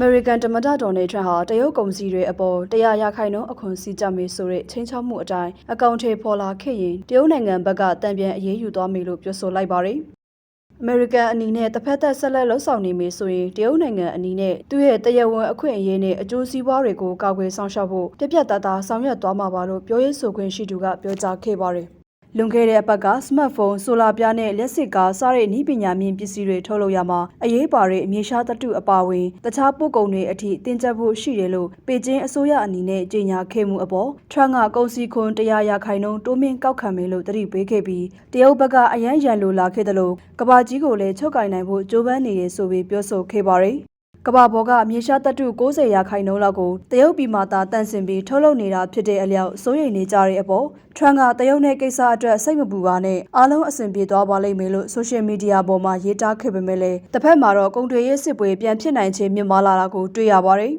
အမေရိကန်တမန်တော်ဒေါ်နယ်ထရန့်ဟာတရုတ်ကုန်စည်တွေအပေါ်တရားရခိုင်နှုန်းအခွန်စည်းကြမေးဆိုတဲ့ချင်းချောက်မှုအတိုင်းအကောင့်ထေပေါ်လာခဲ့ရင်တရုတ်နိုင်ငံဘက်ကတံပြန်အရေးယူသွားမယ်လို့ပြောဆိုလိုက်ပါတယ်။အမေရိကန်အနေနဲ့တစ်ဖက်သက်ဆက်လက်လှုပ်ဆောင်နေမယ်ဆိုရင်တရုတ်နိုင်ငံအနေနဲ့သူ့ရဲ့တရားဝင်အခွင့်အရေးနဲ့အကျိုးစီးပွားတွေကိုကာကွယ်ဆောင်ရှောက်ဖို့ပြပြတသားဆောင်ရွက်သွားမှာပါလို့ပြောရေးဆိုခွင့်ရှိသူကပြောကြားခဲ့ပါတယ်။ လွန်ခဲ့တဲ့အပတ်ကစမတ်ဖုန်း၊ဆိုလာပြားနဲ့လက်စစ်ကားစတဲ့နည်းပညာမြင့်ပစ္စည်းတွေထုတ်လုပ်ရမှာအရေးပါတဲ့မြေရှားသတ္တုအပါအဝင်တခြားပို့ကုန်တွေအထိတင်ကျပ်ဖို့ရှိတယ်လို့ပေကျင်းအစိုးရအနေနဲ့ကြေညာခဲ့မှုအပေါ်ထရန့်ကကုန်စည်ခွန်တရားရခိုင်နှုန်းတိုးမြင့်ကောက်ခံမယ်လို့တတိပေးခဲ့ပြီးတရုတ်ဘက်ကအရန်ရန်လိုလာခဲ့တယ်လို့ကဘာကြီးကိုလည်းချုပ်ကင်နိုင်ဖို့ကြိုးပမ်းနေတယ်ဆိုပြီးပြောဆိုခဲ့ပါတယ် ကမ္ဘာပေါ်ကမြေရှားတပ်တု90ရာခိုင်နှုန်းလောက်ကိုတရုတ်ပြည်မှာသာတန့်စင်ပြီးထုတ်လုပ်နေတာဖြစ်တဲ့အလျောက်စိုးရိမ်နေကြတဲ့အပေါ်ထရန့်ကတရုတ်နဲ့ကိစ္စအတွက်စိတ်မပူပါနဲ့အားလုံးအဆင်ပြေသွားပါလိမ့်မယ်လို့ဆိုရှယ်မီဒီယာပေါ်မှာရေးသားခဲ့ပေမဲ့လည်းတစ်ဖက်မှာတော့ကုန်တွေရေးစစ်ပွဲပြန်ဖြစ်နိုင်ခြင်းမြင့်မားလာတာကိုတွေ့ရပါတယ်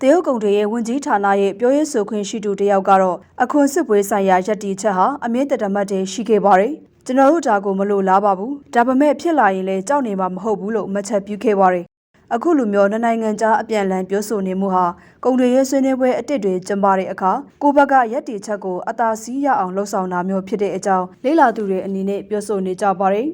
တရုတ်ကုန်တွေရဲ့ဝင်ကြီးဌာနရဲ့ပြောရေးဆိုခွင့်ရှိသူတယောက်ကတော့အခွန်စစ်ပွဲဆိုင်ရာရည်တည်ချက်ဟာအမြင့်တရမတ်တည်းရှိခဲ့ပါတယ်ကျွန်တော်တို့ဒါကိုမလို့လားပါဘူးဒါပေမဲ့ဖြစ်လာရင်လည်းကြောက်နေမှာမဟုတ်ဘူးလို့မှတ်ချက်ပြုခဲ့ပါတယ် အခုလူမျိုးနှစ်နိုင်ငံကြားအပြန်အလှန်ပြောဆိုနေမှုဟာကုန်တွေရဲ့ဆွေးနွေးပွဲအစ်စ်တွေကျင်းပတဲ့အခါကိုဘက်ကရက်တီချက်ကိုအသာစီးရအောင်လှုံ့ဆော်တာမျိုးဖြစ်တဲ့အကြောင်းလေးလာသူတွေအနေနဲ့ပြောဆိုနေကြပါတယ်